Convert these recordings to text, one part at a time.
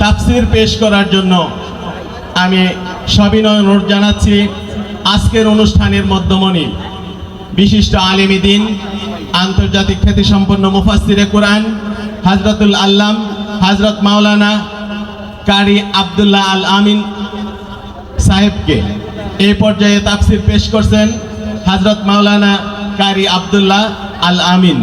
তাফসির পেশ করার জন্য আমি সবিনয় অনুরোধ জানাচ্ছি আজকের অনুষ্ঠানের মধ্যমণি বিশিষ্ট আলিমী দিন আন্তর্জাতিক খ্যাতিসম্পন্ন মুফাসিরে কোরআন হাজরতুল আল্লাম হাজরত মাওলানা কারি আব্দুল্লাহ আল আমিন সাহেবকে এই পর্যায়ে তাফসির পেশ করছেন হাজরত মাওলানা কারি আব্দুল্লাহ আল আমিন।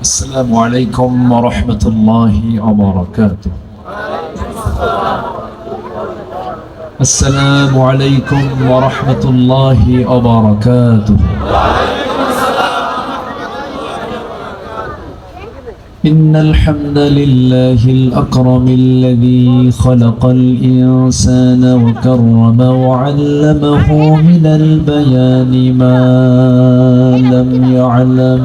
السلام عليكم ورحمة الله وبركاته. السلام عليكم ورحمة الله وبركاته. إن الحمد لله الأكرم الذي خلق الإنسان وكرم وعلمه من البيان ما لم يعلم.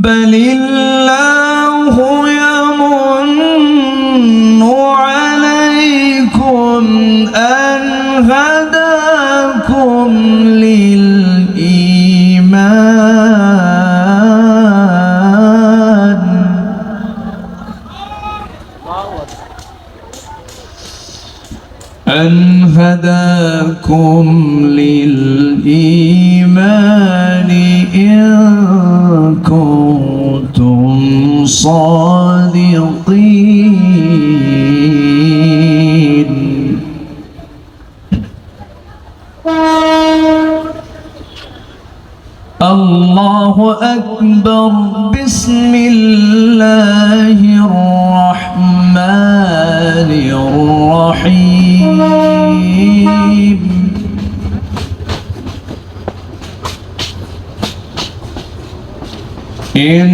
بل الله and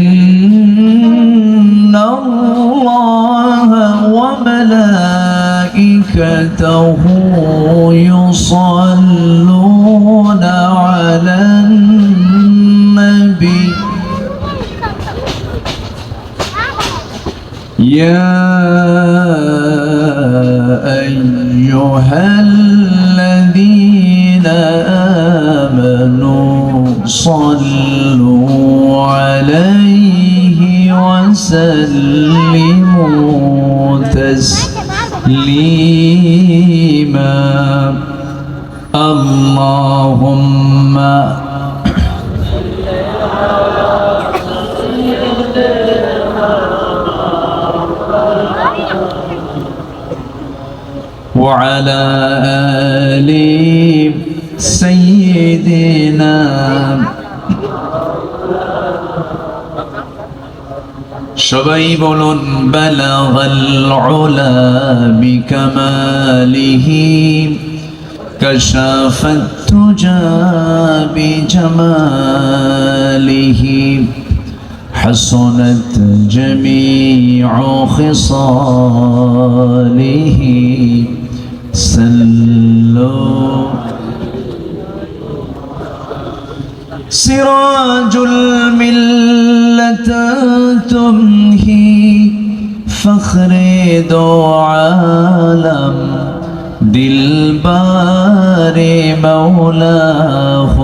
وعلى آل سيدنا সবাই বলুন بلغ العلا بكماله كشف التجى بجماله حسنت جميع خصاله سلوا سراج الملة تمهي فخر دو عالم دلبار مولاه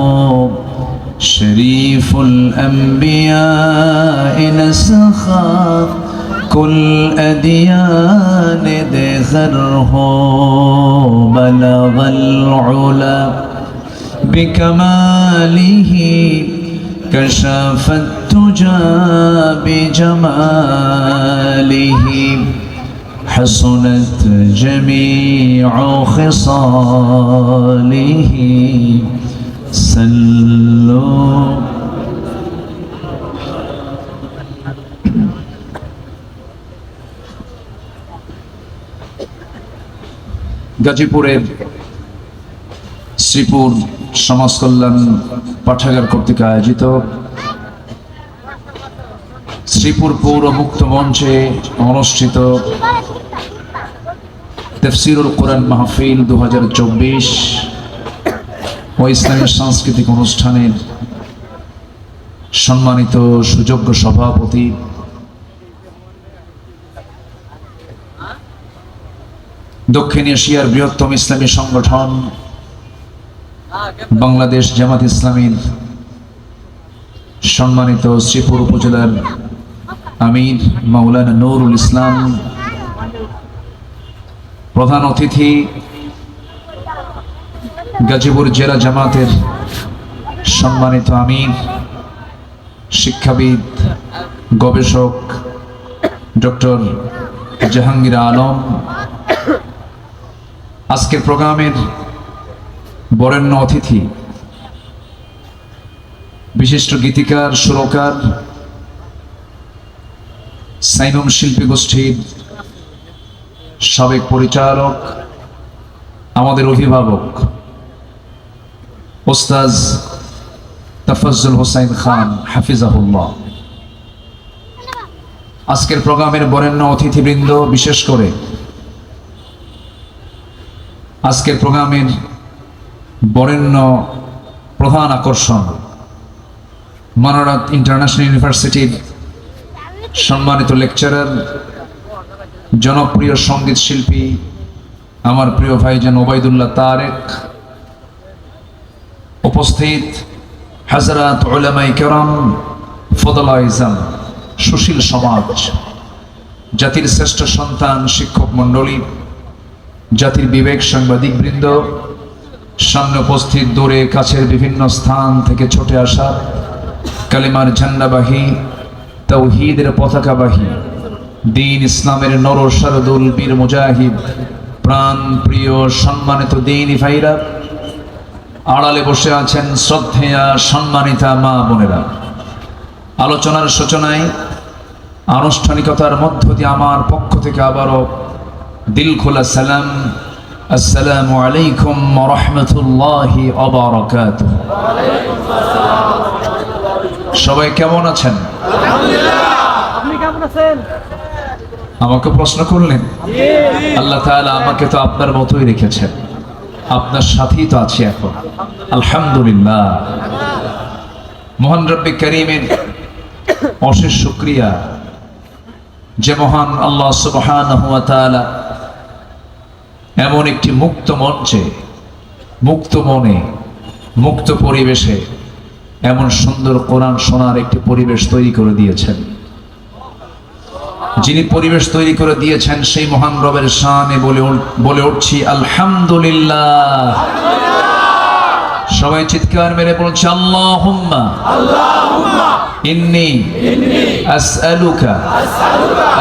شريف الأنبياء نسخا. كل أديان دخره بلغ العلا بكماله كشف التجى بجماله حسنت جميع خصاله سلوا গাজীপুরের শ্রীপুর সমাজ কল্যাণ পাঠাগার কর্তৃক আয়োজিত শ্রীপুর পৌর মুক্ত মঞ্চে অনুষ্ঠিত তফসিরুল কোরআন মাহফিল দু হাজার চব্বিশ ও ইসলামের সাংস্কৃতিক অনুষ্ঠানের সম্মানিত সুযোগ্য সভাপতি দক্ষিণ এশিয়ার বৃহত্তম ইসলামী সংগঠন বাংলাদেশ জামাত ইসলামীর সম্মানিত শ্রীপুর উপজেলার আমির মাওলানা নুরুল ইসলাম প্রধান অতিথি, গাজীপুর জেলা জামাতের সম্মানিত আমির, শিক্ষাবিদ, গবেষক ডক্টর জাহাঙ্গীর আলম আজকের প্রোগ্রামের বরেণ্য অতিথি, বিশিষ্ট গীতিকার, সুরকার, সাইনম শিল্পী গোষ্ঠীর সাবেক পরিচালক, আমাদের অভিভাবক ওস্তাজ তাফাজ্জুল হোসাইন খান, হাফিজাহুল্লাহ। আজকের প্রোগ্রামের বরেণ্য অতিথিবৃন্দ বিশেষ করে আজকের প্রোগ্রামের বরেণ্য প্রধান আকর্ষণ, মানারাত ইন্টারন্যাশনাল ইউনিভার্সিটির সম্মানিত লেকচারার, জনপ্রিয় সংগীত শিল্পী, আমার প্রিয় ভাইজান ওবায়দুল্লাহ তারেক, উপস্থিত হাজরাত ওলামাই কেরাম ফদলাইজাম সুশীল সমাজ, জাতির শ্রেষ্ঠ সন্তান শিক্ষক মণ্ডলী জাতির বিবেক সাংবাদিক বৃন্দ সামনে উপস্থিত দূরে কাছের বিভিন্ন স্থান থেকে ছুটে আসা কালিমার ঝান্ডাবাহী, তৌহিদের পতাকাবাহী, দিন ইসলামের নর শারদুল বীর মুজাহিদ, প্রাণ প্রিয় সম্মানিত দিন ভাইরা, আড়ালে বসে আছেন শ্রদ্ধেয়া সম্মানিতা মা বোনেরা। আলোচনার সূচনায় আনুষ্ঠানিকতার মধ্য দিয়ে আমার পক্ষ থেকে আবারও দিল খোলা সালাম আসসালামু আলাইকুম রহমতুল্লাহি অবরকাত সবাই কেমন আছেন? আমাকে প্রশ্ন করলেন? আল্লাহ তাআলা আমাকে তো আপনার মতোই রেখেছেন। আপনার সাথেই তো আছি এখন। আলহামদুলিল্লাহ। মোহন রব্বি করিমের অশেষ শুক্রিয়া। যে মহান আল্লাহ তাআলা এমন একটি মুক্ত মঞ্চে, মুক্ত মনে, মুক্ত পরিবেশে এমন সুন্দর কোরআন শোনার একটি পরিবেশ তৈরি করে দিয়েছেন। যিনি পরিবেশ তৈরি করে দিয়েছেন, সেই মহান রবের শানে বলে বলে উঠছি, আলহামদুলিল্লাহ। সবাই চিৎকার মেরে বলছে, আল্লাহুম্মা। ইন্নি আসআলুকা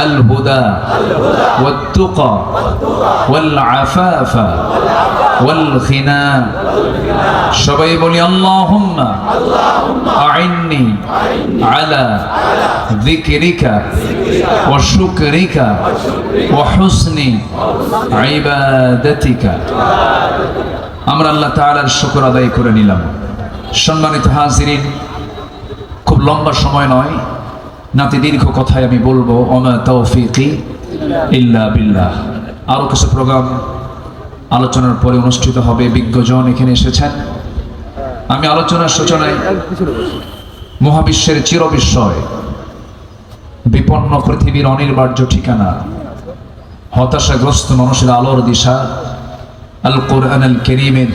আল হুদা والتقى والعفاف والغنى সবাই বলি আল্লাহুম্মা আইন্নি আলা যিকরিকা ওয়া শুকরিকা ওয়া হুসনি ইবাদাতিকা আমরা আল্লাহ তাআলার শুকর আদায় করে নিলাম সম্মানিত হাজিরিন খুব লম্বা সময় নয়। নাতি দীর্ঘ কথায় আমি বলব অমা তৌফিকি ইল্লা বিল্লাহ। আরও কিছু প্রোগ্রাম আলোচনার পরে অনুষ্ঠিত হবে, বিজ্ঞজন এখানে এসেছেন। আমি আলোচনার সূচনায় মহাবিশ্বের চিরবিস্ময়, বিপন্ন পৃথিবীর অনির্বার্য ঠিকানা, হতাশাগ্রস্ত মানুষের আলোর দিশা আল কোরআন আল করিমের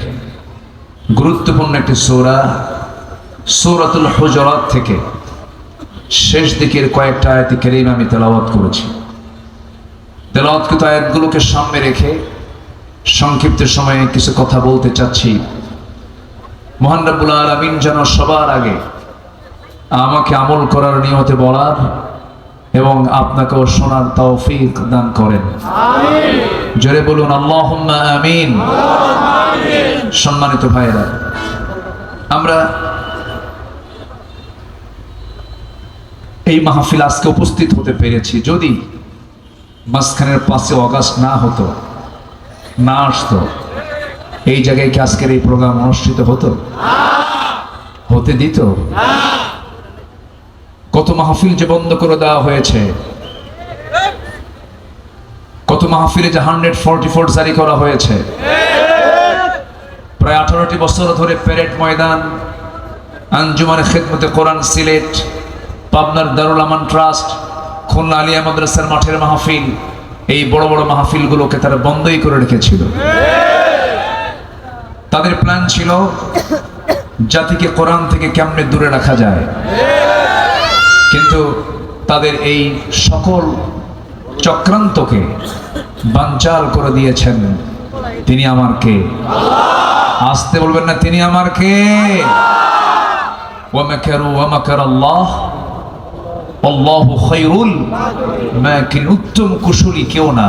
গুরুত্বপূর্ণ একটি সৌরা সৌরাতুল হুজরাত থেকে শেষ দিকের কয়েকটা আয়াতি করিম আমি তেলাওয়াত করেছি। তেলাওয়াতকৃত আয়াতগুলোকে সামনে রেখে সংক্ষিপ্ত সময়ে কিছু কথা বলতে চাচ্ছি। মহান রাব্বুল আলামিন যেন সবার আগে আমাকে আমল করার নিয়তে বলার এবং আপনাকেও শোনার তৌফিক দান করেন। জোরে বলুন আল্লাহুম্মা আমিন। সম্মানিত ভাইরা আমরা এই মাহফিল আজকে উপস্থিত হতে পেরেছি। যদি মাঝখানের পাশে অগাস্ট না হতো, না আসতো, এই জায়গায় কি আজকের এই প্রোগ্রাম অনুষ্ঠিত হতো? হতে দিত? কত মাহফিল যে বন্ধ করে দেওয়া হয়েছে, কত মাহফিলে যে হান্ড্রেড ফোরটি ফোর জারি করা হয়েছে, প্রায় আঠারোটি বছর ধরে প্যারেড ময়দান, আঞ্জুমানের খেদমতে কোরআন সিলেট পাবনার দারুল আমান ট্রাস্ট, খুলনা আলিয়া মাদ্রাসার মাঠের মাহফিল, এই বড় বড় মাহফিলগুলোকে তারা বন্ধই করে রেখেছিল। তাদের প্ল্যান ছিল জাতিকে কোরআন থেকে কেমনে দূরে রাখা যায়। কিন্তু তাদের এই সকল চক্রান্তকে বানচাল করে দিয়েছেন তিনি আমার কে আসতে বলবেন না, তিনি আমার কে ওয়ামাকারু ওয়ামাকার আল্লাহ আল্লাহু খায়রুল মাকিন উত্তম কুশলী কেউ না।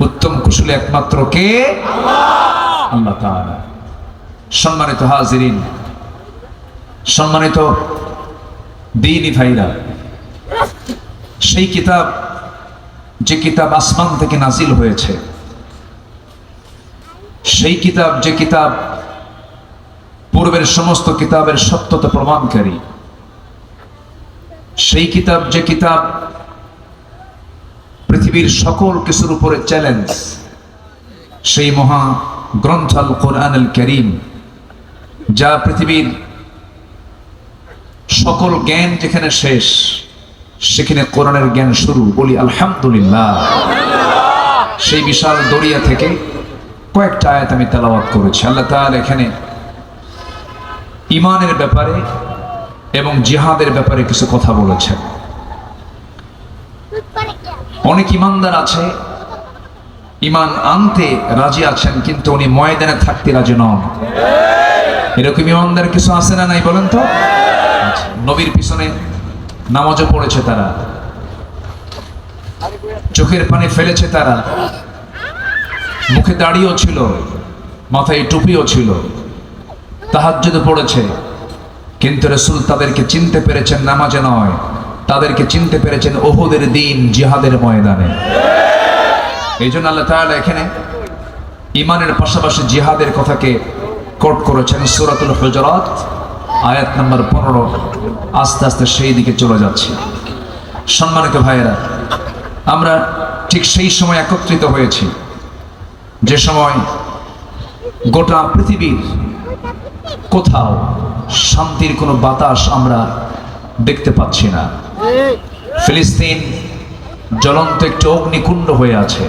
উত্তম কুশলী একমাত্র কে? আল্লাহ তাআলা। সম্মানিত হাজিরিন, সম্মানিত দিনী ভাইরা, সেই কিতাব, যে কিতাব আসমান থেকে নাজিল হয়েছে, সেই কিতাব, যে কিতাব পূর্বের সমস্ত কিতাবের সত্যতা প্রমাণকারী সেই কিতাব, যে কিতাব পৃথিবীর সকল কিছুর উপরে চ্যালেঞ্জ সেই মহা গ্রন্থ আল কোরআন করিম, যা পৃথিবীর সকল জ্ঞান যেখানে শেষ, সেখানে কোরআনের জ্ঞান শুরু। বলি, আলহামদুলিল্লাহ। সেই বিশাল দরিয়া থেকে কয়েকটা আয়াত আমি তেলাওয়াত করেছি। আল্লাহ তাআলা এখানে ইমানের ব্যাপারে এবং জিহাদের ব্যাপারে কিছু কথা বলেছেন অনেক ইমানদার আছে ইমান আনতে রাজি আছেন কিন্তু উনি ময়দানে থাকতে রাজি নন। এরকম ইমানদার কিছু আছে না নাই বলেন তো? আচ্ছা, নবীর পিছনে নামাজও পড়েছে তারা। চোখের পানি ফেলেছে তারা। মুখে দাড়িও ছিল মাথায় টুপিও ছিল। তাহাজ্জুদে পড়েছে। কিন্তু রসুল তাদেরকে চিনতে পেরেছেন নামাজে নয়। তাদেরকে চিনতে পেরেছেন ওহুদের দিন জিহাদের ময়দানে। এই জন্য আল্লাহ তাআলা এখানে ইমানের পাশাপাশি জিহাদের কথাকে কোট করেছেন সূরাতুল হজরত, আয়াত নম্বর পনেরো। আস্তে আস্তে সেই দিকে চলে যাচ্ছে। সম্মানিত ভাইয়েরা, আমরা ঠিক সেই সময় একত্রিত হয়েছি। যে সময় গোটা পৃথিবীর কোথাও শান্তির কোনো বাতাস আমরা দেখতে পাচ্ছি না। ফিলিস্তিন জ্বলন্ত একটি অগ্নিকুণ্ড হয়ে আছে।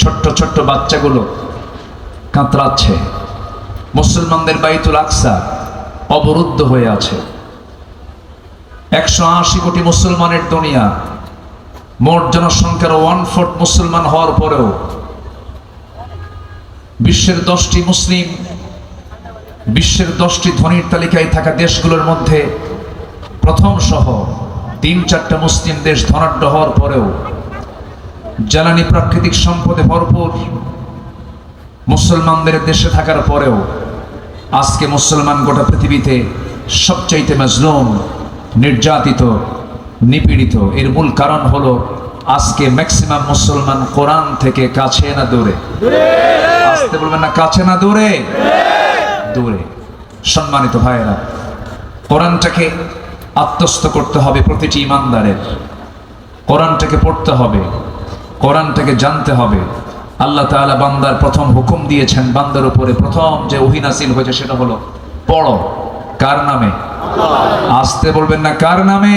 ছোট্ট ছোট্ট বাচ্চাগুলো কাতরাচ্ছে। মুসলমানদের বাইতুল আকসা অবরুদ্ধ হয়ে আছে। একশো আশি কোটি মুসলমানের দুনিয়া, মোট জনসংখ্যার ওয়ান ফোর্থ মুসলমান হওয়ার পরেও বিশ্বের দশটি মুসলিম বিশ্বের দশটি ধনীর তালিকায় থাকা দেশগুলোর মধ্যে প্রথম সহ তিন চারটা মুসলিম দেশ ধনাঢ্য হওয়ার পরেও জ্বালানি প্রাকৃতিক সম্পদে ভরপুর মুসলমানদের দেশে থাকার পরেও আজকে মুসলমান গোটা পৃথিবীতে সবচাইতে মাজলুম নির্যাতিত নিপীড়িত। এর মূল কারণ হলো আজকে ম্যাক্সিমাম মুসলমান কোরআন থেকে কাছে না দূরে। আসতে বলবেন না কাছে না দূরে! দূরে। সম্মানিত ভাইয়েরা কোরআনটাকে আত্মস্থ করতে হবে প্রতিটি ইমানদারের। কোরআনটাকে পড়তে হবে কোরআনটাকে জানতে হবে। আল্লাহ তাআলা বান্দার প্রথম হুকুম দিয়েছেন বান্দার উপরে প্রথম যে ওহিনাসিল হয়েছে সেটা হলো পড়ো। কার নামে? আসতে বলবেন না কার নামে?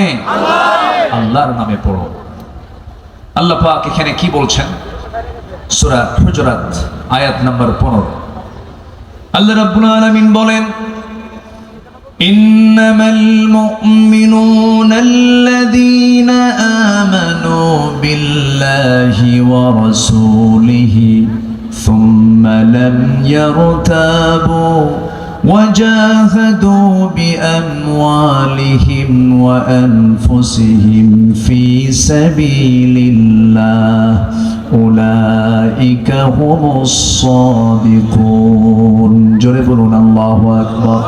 আল্লাহর নামে পড়ো। আল্লাহ পাক এখানে কি বলছেন? সূরা হুজরাত আয়াত নাম্বার 15 আল্লাহ রাব্বুল আলামিন বলেন إنما المؤمنون الذين آمنوا بالله ورسوله ثم لم يرتابوا وجاهدوا بأموالهم وأنفسهم في سبيل الله أولئك هم الصادقون جربون الله أكبر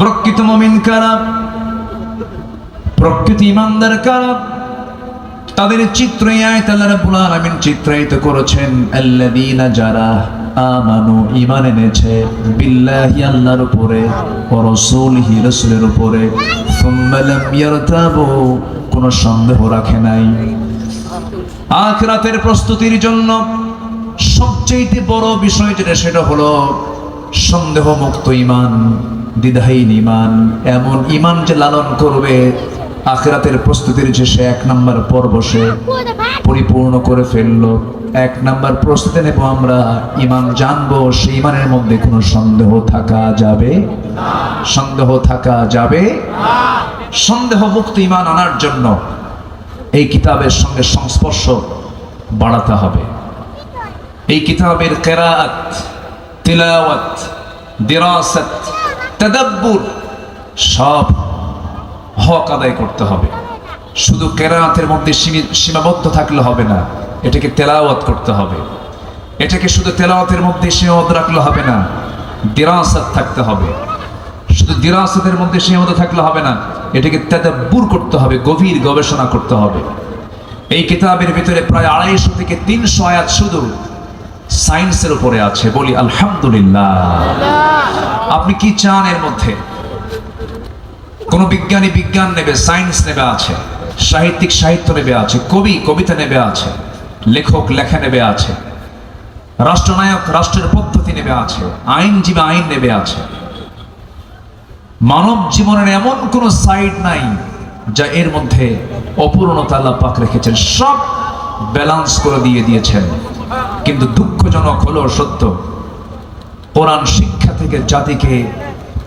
প্রকৃত মমিন কারা প্রকৃত ইমানদার কারা তাদের চিত্র এই আয়াত আল্লাহ রাব্বুল আলামিন চিত্রায়িত করেছেন আল্লাযীনা যারা আমানু ঈমান এনেছে। বিল্লাহি আল্লাহর উপরে ও রাসূলিহি রাসূলের উপরে। কোনো সন্দেহ রাখে নাই। আখিরাতের প্রস্তুতির জন্য সবচেয়ে বড় বিষয় যেটা সেটা হলো সন্দেহ মুক্ত ইমান দ্বিধাহীন ইমান এমন ইমান যে লালন করবে, আখিরাতের প্রস্তুতির যে সে এক নম্বর পর্ব সে পরিপূর্ণ করে ফেলল। এক নাম্বার প্রস্তুতি নেব, আমরা ইমান জানব, সেই ইমানের মধ্যে কোনো সন্দেহ থাকা যাবে? সন্দেহ থাকা যাবে? সন্দেহ মুক্ত ইমান আনার জন্য এই কিতাবের সঙ্গে সংস্পর্শ বাড়াতে হবে। এই কিতাবের কেরাত, তিলাওয়াত, দিরাসাত, তাদাব্বুর সব হক আদায় করতে হবে। শুধু কেরাতের মধ্যে সীমি- সীমাবদ্ধ থাকলে হবে না। এটাকে তেলাওয়াত করতে হবে। এটাকে শুধু তেলাওয়াতের মধ্যে সীমাবদ্ধ রাখলে হবে না, দিরাসাত থাকতে হবে। শুধু দিরাসাতের মধ্যে সীমাবদ্ধ থাকলে হবে না, এটাকে তাদাব্বুর করতে হবে, গভীর গবেষণা করতে হবে। এই কিতাবের ভিতরে প্রায় আড়াইশো থেকে তিনশো আয়াত শুধু সায়েন্সের উপরে আছে। বলি, আলহামদুলিল্লাহ। আপনি কি চান এর মধ্যে? কোন বিজ্ঞানী বিজ্ঞান নেবে, সায়েন্স নেবে আছে, সাহিত্যিক সাহিত্য নেবে আছে, কবি, কবিতা নেবে আছে। লেখক লেখা নেবে আছে। রাষ্ট্রনায়ক রাষ্ট্রের পদ্ধতি নেবে আছে। আইনজীবী আইন নেবে আছে। মানব জীবনের এমন কোন সাইড নাই যা এর মধ্যে অপূর্ণতা আল্লাহ রেখেছেন। সব ব্যালান্স করে দিয়ে দিয়েছেন। কিন্তু দুঃখজনক হলো সত্য, কোরআন শিক্ষা থেকে জাতিকে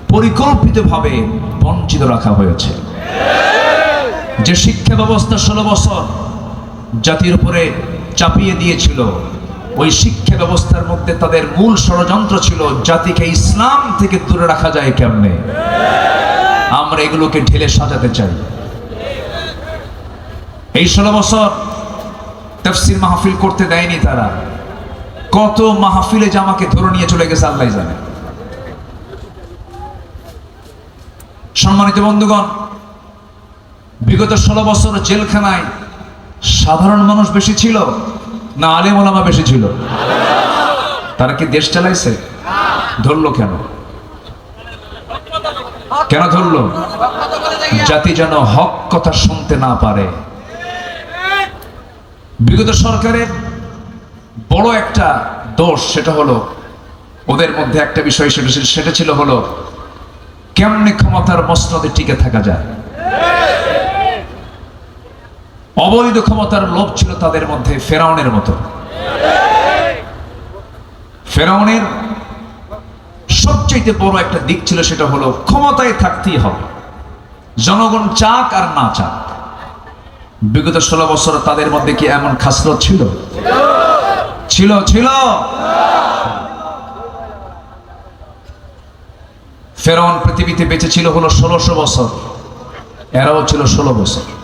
পরিকল্পিতভাবে বঞ্চিত রাখা হয়েছে। যে শিক্ষা ব্যবস্থা ষোলো বছর জাতির উপরে চাপিয়ে দিয়েছিল। ওই শিক্ষা ব্যবস্থার মধ্যে তাদের মূল ষড়যন্ত্র ছিল, জাতিকে ইসলাম থেকে দূরে রাখা যায় কেমনে? আমরা এগুলোকে ঢেলে সাজাতে চাই। এই ষোলো বছর তফসির মাহফিল করতে দেয়নি তারা। কত মাহফিলে যে আমাকে ধরে নিয়ে চলে গেছে আল্লাহ জানে। সম্মানিত বন্ধুগণ, বিগত ষোলো বছর জেলখানায় সাধারণ মানুষ বেশি ছিল না আলেম ওলামা বেশি ছিল? তারা কি দেশ চালাইছে? ধরলো কেন? কেন ধরলো? জাতি যেন হক কথা শুনতে না পারে। বিগত সরকারের বড় একটা দোষ সেটা হলো, ওদের মধ্যে একটা বিষয় সেটা ছিল- সেটা ছিল হলো, কেমনে ক্ষমতার মসনদে টিকে থাকা যায়? অবৈধ ক্ষমতার লোভ ছিল তাদের মধ্যে ফেরাউনের মতো। ফেরাউনের সবচেয়ে বড় একটা দিক ছিল সেটা হলো ক্ষমতায় থাকতেই হবে। জনগণ চাক আর না চাক। বিগত ষোলো বছর তাদের মধ্যে কি এমন খাসলত ছিল? ছিল ছিল। ফেরাউন পৃথিবীতে বেঁচে ছিল হলো ষোলোশো বছর। এরাও ছিল ষোলো বছর।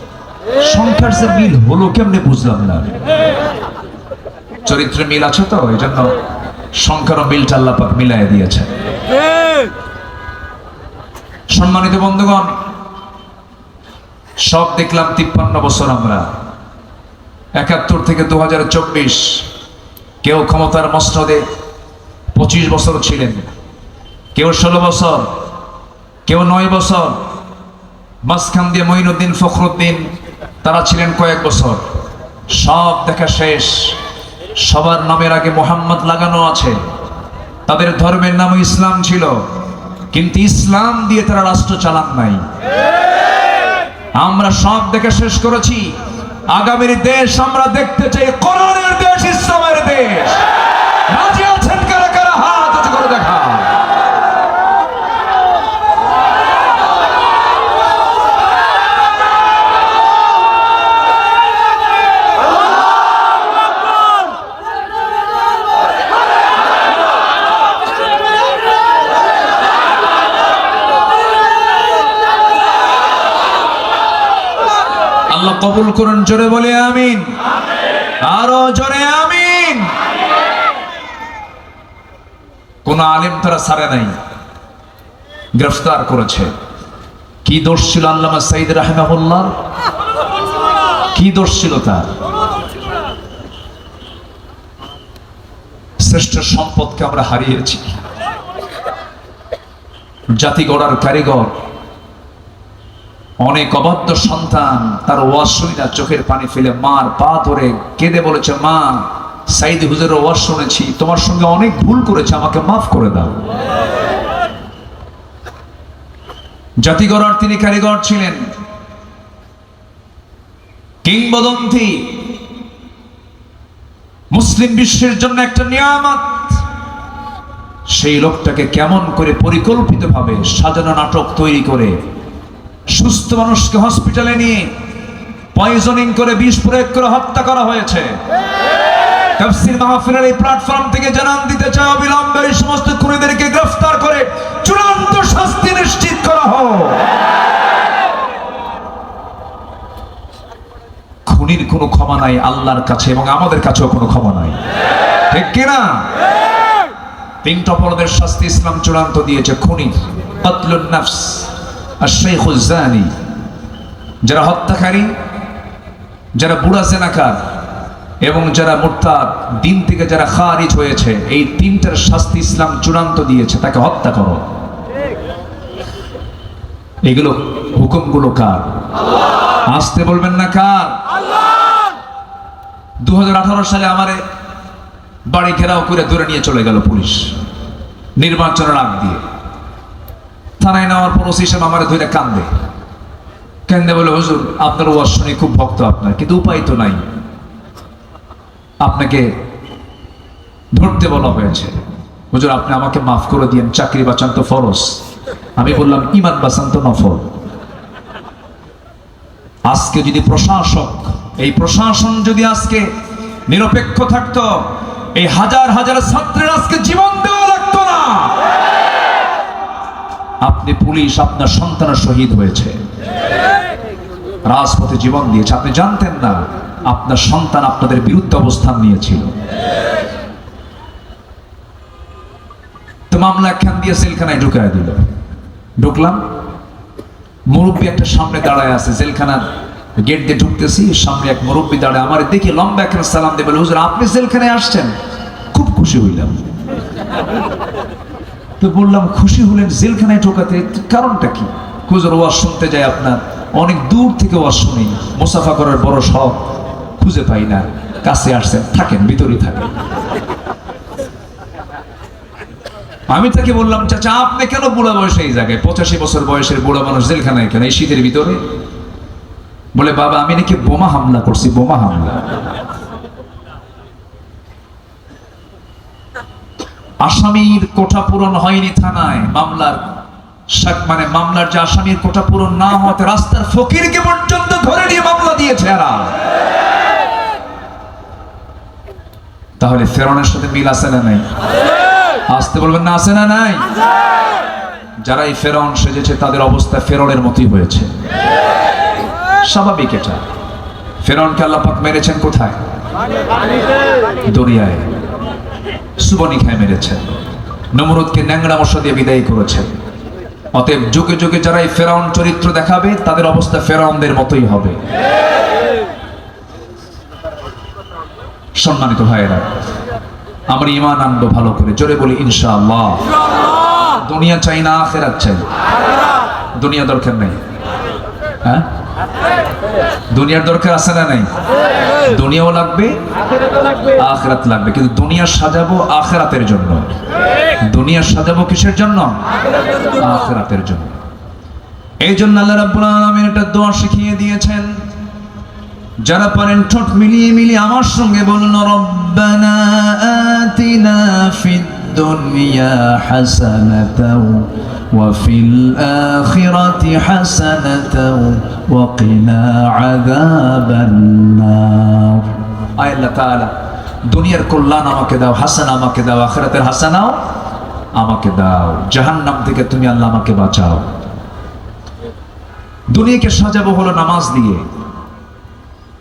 সংখ্যার যে মিল হলো কেমনে বুঝলাম না চরিত্রে মিল আছে তো এই জন্য সংখ্যারও মিলটা আল্লাপাক মিলাই দিয়েছে সম্মানিত বন্ধুগণ, সব দেখলাম তিপ্পান্ন বছর আমরা। একাত্তর থেকে দু হাজার চব্বিশ, কেউ ক্ষমতার মসনদে পঁচিশ বছর ছিলেন, কেউ ষোলো বছর, কেউ নয় বছর, মাঝখান দিয়ে মঈনুদ্দিন ফখরুদ্দিন তারা ছিলেন কয়েক বছর। সব দেখা শেষ। সবার নামের আগে মোহাম্মদ লাগানো আছে। তাদের ধর্মের নাম ইসলাম ছিল। কিন্তু ইসলাম দিয়ে তারা রাষ্ট্র চালান নাই। আমরা সব দেখে শেষ করেছি। আগামীর দেশ আমরা দেখতে চাই কোরআনের দেশ, ইসলামের দেশ রাজি আছেন কারা কারা হাত উঁচু করে দেখা আল্লাহ কবুল করুন, জোরে বলে আমিন। আরও জোরে আমিন। কোন আলেম তারা সারে নাই। গ্রেফতার করেছে। কি দোষ ছিল আল্লামা সাইদ রাহমাহুল্লাহ? কি দোষ ছিল তার? শ্রেষ্ঠ সম্পদকে আমরা হারিয়েছি। জাতি গড়ার কারিগর। অনেক অবাধ্য সন্তান তার ওয়াজ চোখের পানি ফেলে মার পা ধরে কেঁদে বলেছে, মা, সাইদ হুজুরের ওয়াজ শুনেছি, তোমার সঙ্গে অনেক ভুল করেছে, আমাকে মাফ করে দাও। জাতি গড়ার তিনি কারিগর ছিলেন। কিংবদন্তি মুসলিম বিশ্বের জন্য একটা নিয়ামত। সেই লোকটাকে কেমন করে পরিকল্পিতভাবে সাজানো নাটক তৈরি করে সুস্থ মানুষকে হসপিটালে নিয়ে পয়জনিং করে বিষ প্রয়োগ করে হত্যা করা হয়েছে। মাহফিলের এই প্ল্যাটফর্ম থেকে জানান দিতে চাই অবিলম্বে এই সমস্ত খুনিদেরকে গ্রেফতার করে চূড়ান্ত শাস্তি নিশ্চিত করা হোক। খুনির কোনো ক্ষমা নাই, আল্লাহর কাছে এবং আমাদের কাছেও কোনো ক্ষমা নাই। ঠিক কিনা? তিনটা অপরাধের শাস্তি ইসলাম চূড়ান্ত দিয়েছে খুনি কতলুন নাফস। আর শেখুল জানি যারা হত্যাকারী যারা বুড়া জেনাকার এবং যারা মোরতাদ দিন থেকে যারা খারিজ হয়েছে এই তিনটার শাস্তি ইসলাম চূড়ান্ত দিয়েছে তাকে হত্যা করো। এগুলো হুকুমগুলো কার? আসতে বলবেন না কার? দু হাজার আঠারো সালে আমারে বাড়ি ঘেরাও করে ধরে নিয়ে চলে গেল পুলিশ নির্বাচনের আগ দিয়ে। থানায় নেওয়ার পর ওসি সাহেব আমারে ধরে কান্দে। কেন্দে বলে, হুজুর, আপনার ওয়াজ শুনি খুব ভক্ত আপনার, কিন্তু উপায় তো নাই। আপনাকে ধরতে বলা হয়েছে। হুজুর, আপনি আমাকে মাফ করে দিয়েন, চাকরি বাঁচান তো ফরজ। আমি বললাম, ইমান বাঁচান তো নফল। আজকে যদি প্রশাসক, এই প্রশাসন যদি আজকে নিরপেক্ষ থাকতো, এই হাজার হাজার ছাত্রের আজকে জীবন দেওয়া লাগতো না। আপনি পুলিশ আপনার সন্তানের শহীদ হয়েছে। রাজপথে জীবন দিয়েছে। আপনি জানতেন না, আপনার সন্তান আপনাদের বিরুদ্ধে অবস্থান নিয়েছিল। মামলা একখান দিয়ে জেলখানায় ঢুকায় দিল। ঢুকলাম। মুরব্বী একটা সামনে দাঁড়ায় আছে, জেলখানার গেট দিয়ে ঢুকতেছি। সামনে এক মুরব্বী দাঁড়ায়, আমার দেখি লম্বা একটা সালাম দেবে হুজুর, আপনি জেলখানায় আসছেন? খুব খুশি হইলাম। তো বললাম, খুশি হলেন জেলখানায় ঢোকাতে, কারণটা কি? হুজুর ওয়াজ শুনতে যায় আপনার, অনেক দূর থেকে ওয়াজ শুনি, মুসাফা করার বড় শখ খুঁজে পাই না, কাছে আসছেন থাকেন, ভিতরেই থাকেন। আমি তাকে বললাম, চাচা, আপনি কেন বুড়া বয়সে এই জায়গায়? পঁচাশি বছর বয়সের বুড়া মানুষ জেলখানায় কেন, এই শীতের ভিতরে? বলে, বাবা, আমি নাকি বোমা হামলা করছি, বোমা হামলা। আসামির কোঠা পূরণ হয়নি থানায়, মামলার মানে মামলার যে আসামির কোঠা পূরণ না হতে রাস্তার ফকিরকে পর্যন্ত ধরে নিয়ে মামলা দিয়েছে এরা। তাহলে ফেরনের সাথে মিল আছে না নাই? আসতে বলবেন না, আছে না নাই? যারা এই ফেরন সেজেছে, তাদের অবস্থা ফেরনের মতোই হয়েছে। স্বাভাবিক এটা। ফেরনকে আল্লাপাক মেরেছেন কোথায়? দরিয়ায় সুবনিখায় মেরেছেন নমরুদকে ন্যাংরা মশা দিয়ে বিদায় করেছেন অতএব যুগে যুগে যারা এই ফেরাউন চরিত্র দেখাবে, তাদের অবস্থা ফেরাউনদের মতোই হবে। সম্মানিত ভাইয়েরা, আমার ইমান আনব ভালো করে, জোরে বলি ইনশাআল্লাহ। দুনিয়া চাই না, আখেরাত দুনিয়া দরকার নেই। হ্যাঁ? দুনিয়ার দরকার আছে না নাই? দুনিয়াও লাগবে আখরাত লাগবে। কিন্তু দুনিয়া সাজাবো আখরাতের জন্য। দুনিয়া সাজাবো কিসের জন্য? আখরাতের জন্য। এই জন্য। আল্লাহ রাব্বুল আলামিন একটা দোয়া শিখিয়ে দিয়েছেন। যারা পারেন ঠোঁট মিলিয়ে মিলিয়ে আমার সঙ্গে বলুন রব্বানা আতিনা ফিদ দুনিয়া হাসানাতাও আখিরাতি হাসানাতাও ওয়া কিনা আযাবান নার আয় আল্লাহ তাআলা, দুনিয়ার কল্যাণ আমাকে দাও, হাসানা আমাকে দাও, আখিরাতের হাসানাও আমাকে দাও। জাহান্নাম থেকে তুমি আল্লাহ আমাকে বাঁচাও। দুনিয়াকে সাজাবো হলো নামাজ দিয়ে।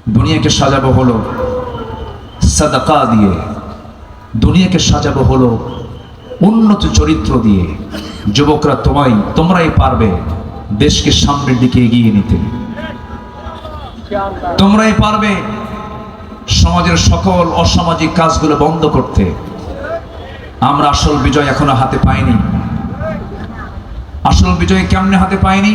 দুনিয়াকে সাজাবো হলো সাদাকা দিয়ে। দুনিয়াকে সাজাবো হলো উন্নত চরিত্র দিয়ে। যুবকরা তোমাই তোমরাই পারবে দেশকে সামনের দিকে এগিয়ে নিতে। তোমরাই পারবে সমাজের সকল অসামাজিক কাজগুলো বন্ধ করতে। আমরা আসল বিজয় এখনও হাতে পাইনি। আসল বিজয় কেমনে হাতে পাইনি?